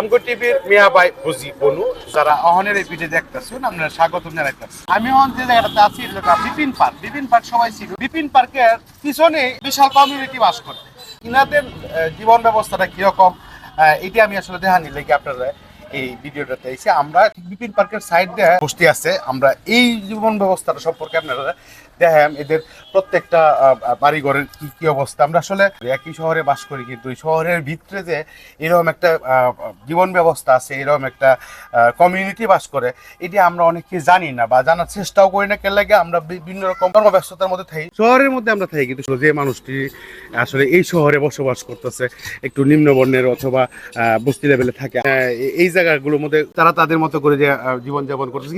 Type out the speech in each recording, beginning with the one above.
আমগো টিভির মিয়া ভাই বুঝি বনু, যারা অহনের এই ভিডিও দেখতেছেন আপনারা জানাইতেছি। আমি অহন যে জায়গাটাতে আছি বিপিন পার্ক। বিপিন পার্ক সবাই ছিল বিপিন পার্কের পিছনে বিশাল কমিউনিটি বাস করতে ইনাদের জীবন ব্যবস্থাটা কীরকম এটা আমি আসলে দেখানি লেগে আপনারা এই ভিডিওটাতে এসে আমরা বিপিন পার্কের সাইড দিয়ে বসতে আছে। আমরা এই জীবন ব্যবস্থাটা সম্পর্কে আপনারা দেখেন, এদের প্রত্যেকটা বাড়িঘরের কি কি অবস্থা? আমরা আসলে একই শহরে বাস করি, কিন্তু শহরের ভিতরে যে এরকম একটা জীবন ব্যবস্থা আছে, এরকম একটা কমিউনিটি বাস করে, এটি আমরা অনেকে জানি না বা জানার চেষ্টাও করি না। কেন লাগে আমরা বিভিন্ন রকম কর্মব্যস্ততার মধ্যে থাকি। শহরের মধ্যে আমরা থাকি, কিন্তু যে মানুষটি আসলে এই শহরে বসবাস করতেছে, একটু নিম্নবর্ণের অথবা বস্তি লেভেলে থাকে এই জায়গাগুলোর মধ্যে তারা তাদের মতো করে যে জীবন যাপন করতেছে।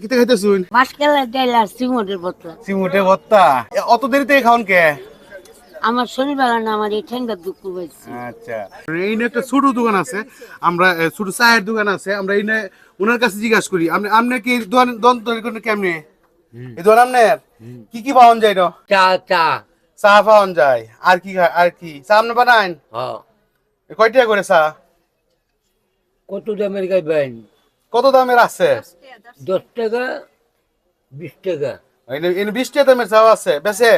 কি খাইতেছুন? সিমটের বোতল সিমুটে ভত্তা এ, অত দেরিতে খাওন কে? আমার শরীর ভালো না আমার এই ঠেঙ্গার দুঃখ হয়েছে। আচ্ছা। এই একটা ছোট দোকান আছে আমরা ছোট চায়ের দোকান আছে আমরা এই ওনার কাছে জিজ্ঞাসা করি আপনি আপনি কি দোকান দোকান তৈরি করেন কেমনি? এই দোকান আপনার? কি কি পাওয়ান যায় চা চা। চা পাওয়ান যায়। আর কি আর কি? চা আপনি বানান? হ্যাঁ। কয় টাকা করে চা? কত দামের গাইবেন কত দামের আছে? দশ টাকা বিশ টাকা। এনে- এনে দামের চা আছে। বেছে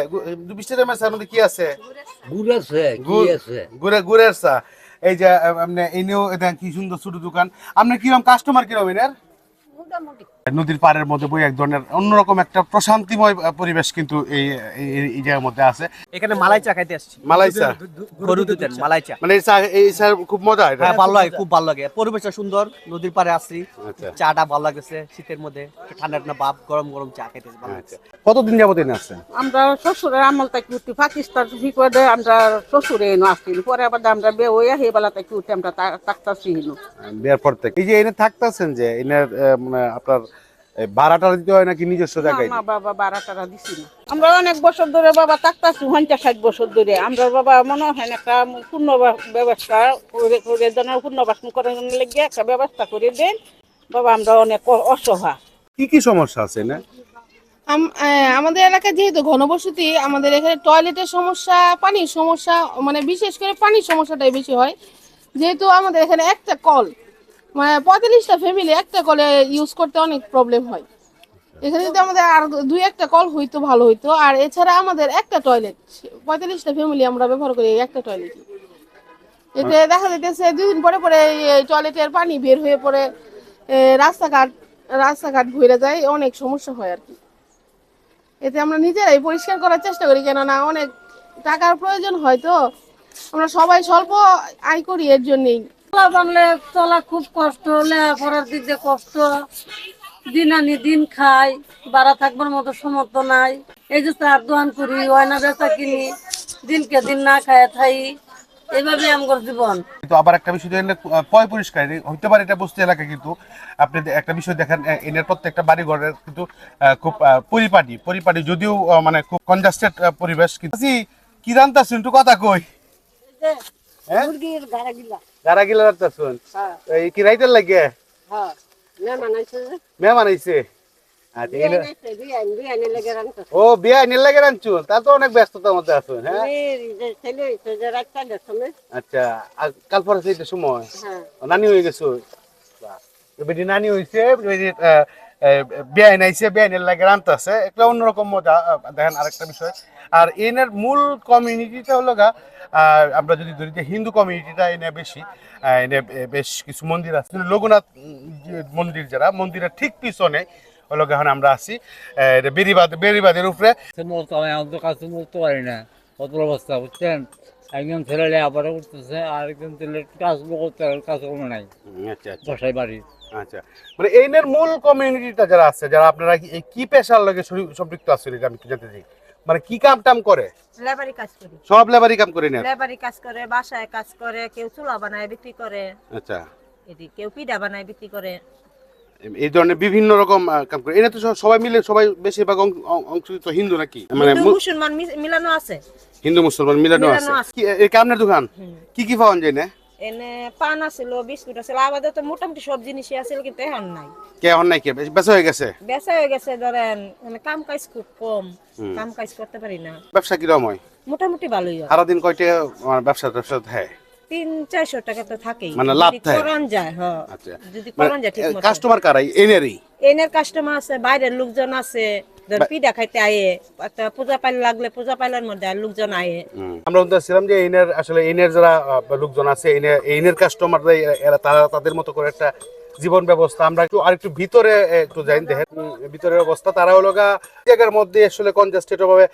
বিশ দামের চার মধ্যে কি আছে? গুড় আছে কি আছে? গুড়ে গুড়ের চা এই যে আপনি এনেও এটা কি সুন্দর ছোট দোকান। আপনি কীরকম কাস্টমার কীরকম এনের? নদীর পাড়ের মধ্যে বই এক ধরনের অন্যরকম একটা প্রশান্তিময় পরিবেশ কিন্তু এই এই- জায়গার মধ্যে আছে। এখানে মালাই চা খাইতে আসছি। মালাই চা গরু দুধের মালাই চা। মানে এই চা এই চা খুব মজা এটা? হ্যাঁ ভালো লাগে খুব ভালো লাগে। পরিবেশটা সুন্দর নদীর পাড়ে আসছি। আচ্ছা। চাটা ভালো লাগতেছে শীতের মধ্যে। ঠান্ডা ঠান্ডা ভাব গরম গরম চা খাইতেছে ভালো লাগছে কতদিন যাবত এনে আসছেন? আমরা শ্বশুরের আমল থেকে উঠি পাকিস্তান বিপদে আমরা শ্বশুরে এনে আসছিল পরে আবার আমরা বে ওই হেবেলা থেকে উঠে আমরা তাকতাছি হিনু বিয়ার পর থেকে। এই যে এনে থাকতেছেন যে এনের আহ, মানে আপনার ভাড়াটা দিতে হয় নাকি নিজস্ব জায়গায়? মা বাবা বারা টারা দিছি না। আমরা অনেক বছর ধরে বাবা তাকতাছি পঞ্চাশ ষাট বছর ধরে। আমরা বাবা মনে হয় না একটা পূর্ণ ব্যবস্থা করে করে যেন পুনর্বাসন করার লেগে একটা ব্যবস্থা করে দেন। বাবা আমরা অনেক অসহায়। কি কি সমস্যা আছে না আম- আমাদের এলাকায় যেহেতু ঘনবসতি আমাদের এখানে টয়লেটের সমস্যা পানির সমস্যা মানে বিশেষ করে পানির সমস্যাটাই বেশি হয়। যেহেতু আমাদের এখানে একটা কল মানে পঁয়তাল্লিশটা ফ্যামিলি একটা কলে ইউজ করতে অনেক প্রবলেম হয়। এখানে যদি আমাদের আর দুই একটা কল হইতো ভালো হইতো। আর এছাড়া আমাদের একটা টয়লেট পঁয়তাল্লিশটা ফ্যামিলি আমরা ব্যবহার করি একটা টয়লেট এতে দেখা যাইতেছে দুদিন পরে পরে টয়লেটের পানি বের হয়ে এ, রাস্তাঘাট রাস্তাঘাট ভরে যায় অনেক সমস্যা হয় আর কি এতে আমরা নিজেরাই পরিষ্কার করার চেষ্টা করি কেননা অনেক টাকার প্রয়োজন হয় তো। আমরা সবাই স্বল্প আয় করি এর জন্যই। চলা বানলে চলা খুব কষ্ট লেখাপড়ার দিক দিয়ে কষ্ট। দিন আনি দিন খাই বাড়া থাকবার মতো সমর্থ নাই। এই যে চার দোকান করি বেচা কিনি দিনকে দিন না খায় থাই। এইভাবে আমার জীবন। কিন্তু আবার একটা বিষয় দেখেন পয় পরিষ্কার হইতে পারে এটা বস্তি এলাকা কিন্তু। আপনি একটা বিষয় দেখেন এনের প্রত্যেকটা বাড়ি ঘরের কিন্তু খুব পরিপাটি। পরিপাটি যদিও মানে খুব কনজাস্টেড পরিবেশ কিন্তু কি জানতাছেন একটু কথা কই। হ্যাঁ? মুরগির গাড়া গারা গিলা রাখতাছুন এই কি রাইতের লাগে? হ্যাঁ। মেহমান আইছে যে। মেহমান আইছে আচ্ছা এনে বিয়ান বিয়ানে লেগে ও বিয়া রাখছুন তা তো অনেক ব্যস্ততার মধ্যে আছেন হ্যাঁ? আচ্ছা কাল পরে সেইটা সময়। হ্যাঁ। নানি হয়ে গেছো। বেটি নানি হয়েছে বেআইন আইছে বেআইনের লাগে রান্তাছে একটা অন্যরকম মজা দেখেন আরেকটা বিষয়। আর এনের মূল কমিউনিটিটা হলো গা আমরা যদি ধরি যে হিন্দু কমিউনিটিটা এনে বেশি এনে বেশ কিছু মন্দির আছে। লোকনাথ মন্দির যারা মন্দিরের ঠিক পিছনে হলো গা এখন আমরা আছি বেরিবাদ বেরিবাদের উপরে। আমি কাছে বলতে পারি না। কত অবস্থা বুঝছেন? একজন ছেলে লেখাপড়া করতেছে আর একজন ছেলে কাজ করতে কাজ কর্ম নাই আচ্ছা আচ্ছা। বসাই বাড়ি। আচ্ছা। মানে এইনের মূল কমিউনিটিটা যারা আছে যারা আপনারা কি- এই কি পেশার লগে সম্পৃক্ত আছে এটা আমি কি জানতে চাই। মানে কি কাম টাম করে? লেবারি কাজ করি। সব লেবারই কাম করে না লেবারি কাজ করে বাসায় কাজ করে কেউ চুলা বানায় বিক্রি করে। আচ্ছা। এদি কেউ পিঠা বানায় বিক্রি করে। এই ধরনের বিভিন্ন রকম কাম করে। এনে তো সবাই মিলে সবাই বেশিরভাগ অংশ তো হিন্দু নাকি? মানে মুসলমান মিলানো আছে। হিন্দু মুসলমান মিলানো আছে। এই কি আপনার দোকান? কি কি পাওয়া যায় না এনে পান আছিল বিস্কুট আছিল আবাদে তো মোটামুটি সব জিনিসই আছিল কিন্তু এখন নাই। কে এখন নাই কে? বেচা হয়ে গেছে? বেচা হয়ে গেছে ধরেন মানে কাম কাজ খুব কম কাম কাজ করতে পারি না। ব্যবসা হয়? মোটামুটি ভালোই হয়। সারাদিন কয়টা আমার ব্যবসা ব্যবসা হ্যাঁ? তিন চারশো টাকা তো থাকেই। মানে লাভ থাকে? করণ যায় হ্যাঁ আচ্ছা। যদি করণ যায় ঠিক কাস্টমার কারাই এনেরই? এনের কাস্টমার আছে বাইরের লোকজন আছে ধর পিঠা আয়ে একটা পূজা পাইলে লাগলে পূজা পাইলার মধ্যে লোকজন আয়ে। আমরা বলতেছিলাম যে এইনের আসলে এইনের যারা লোকজন আছে এইনের এইনের এরা তারা তাদের মতো করে একটা জীবন ব্যবস্থা। আমরা একটু আরেকটু ভিতরে একটু যাই দেখেন। ভিতরের অবস্থা তারা হলো গা জায়গার মধ্যে আসলে কনজাস্টেড ভাবে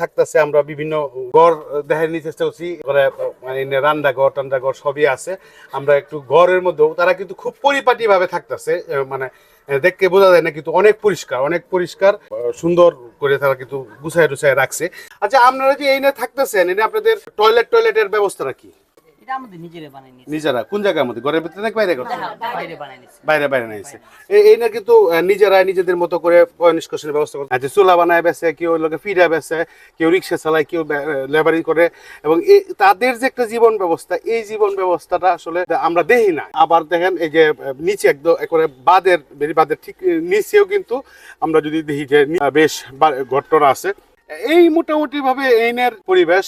থাকতেছে। আমরা বিভিন্ন ঘর দেখার নিতে চেষ্টা করছি মানে রান্না ঘর টান্ডা ঘর সবই আছে। আমরা একটু ঘরের মধ্যেও তারা কিন্তু খুব পরিপাটি ভাবে থাকতেছে মানে দেখতে বোঝা যায় না, কিন্তু অনেক পরিষ্কার অনেক পরিষ্কার সুন্দর করে তারা কিন্তু গুছায় টুছায় রাখছে। আচ্ছা আপনারা যে এই না থাকতেছেন, এনে আপনাদের টয়লেট টয়লেটের ব্যবস্থাটা কি? এটা আমাদের নিজেরা বানাই নিছি নিজেরা? কোন জায়গার মধ্যে? ঘরের ভিতরে নাকি বাইরে বাইরে বানাই নিছি বাইরে বাইরে নিয়েছে। এই না কিন্তু নিজেরা নিজেদের মতো করে নিষ্কাশনের ব্যবস্থা করে আচ্ছা চুলা বানায় বেছে কেউ লোকে বেছে কেউ রিক্সা চালায় কেউ লেবারি করে। এবং তাদের যে একটা জীবন ব্যবস্থা এই জীবন ব্যবস্থাটা আসলে আমরা দেখি না। আবার দেখেন এই যে নিচে একদম একবারে বাদের বাদের ঠিক নিচেও কিন্তু আমরা যদি দেখি যে বেশ ঘটনা আছে। এই মোটামুটি ভাবে এইনের পরিবেশ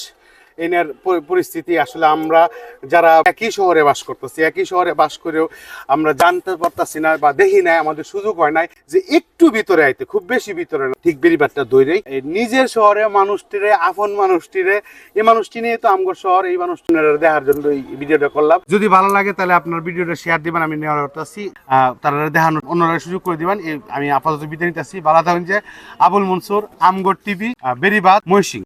এনের পরি- পরিস্থিতি আসলে আমরা যারা একই শহরে বাস করতেছি, একই শহরে বাস করেও আমরা জানতে পারতাছি না বা দেখি নাই, আমাদের সুযোগ হয় নাই যে একটু ভিতরে আইতে, খুব বেশি ভিতরে না। ঠিক বেরিবারটা এই নিজের শহরে মানুষটিরে, আপন মানুষটিরে, এই মানুষটি নিয়ে তো আমগর শহর, এই মানুষটি দেখার জন্য এই ভিডিওটা করলাম। যদি ভালো লাগে তাহলে আপনার ভিডিওটা শেয়ার দিবেন, আমি নেওয়ার করতেছি তারা দেখানোর অন্যরা সুযোগ করে দিবেন। আমি আপাতত বিদায় নিতেছি। ভালো থাকুন যে, আবুল মনসুর আমগর টিভি বেরিবাদ মহিষিং।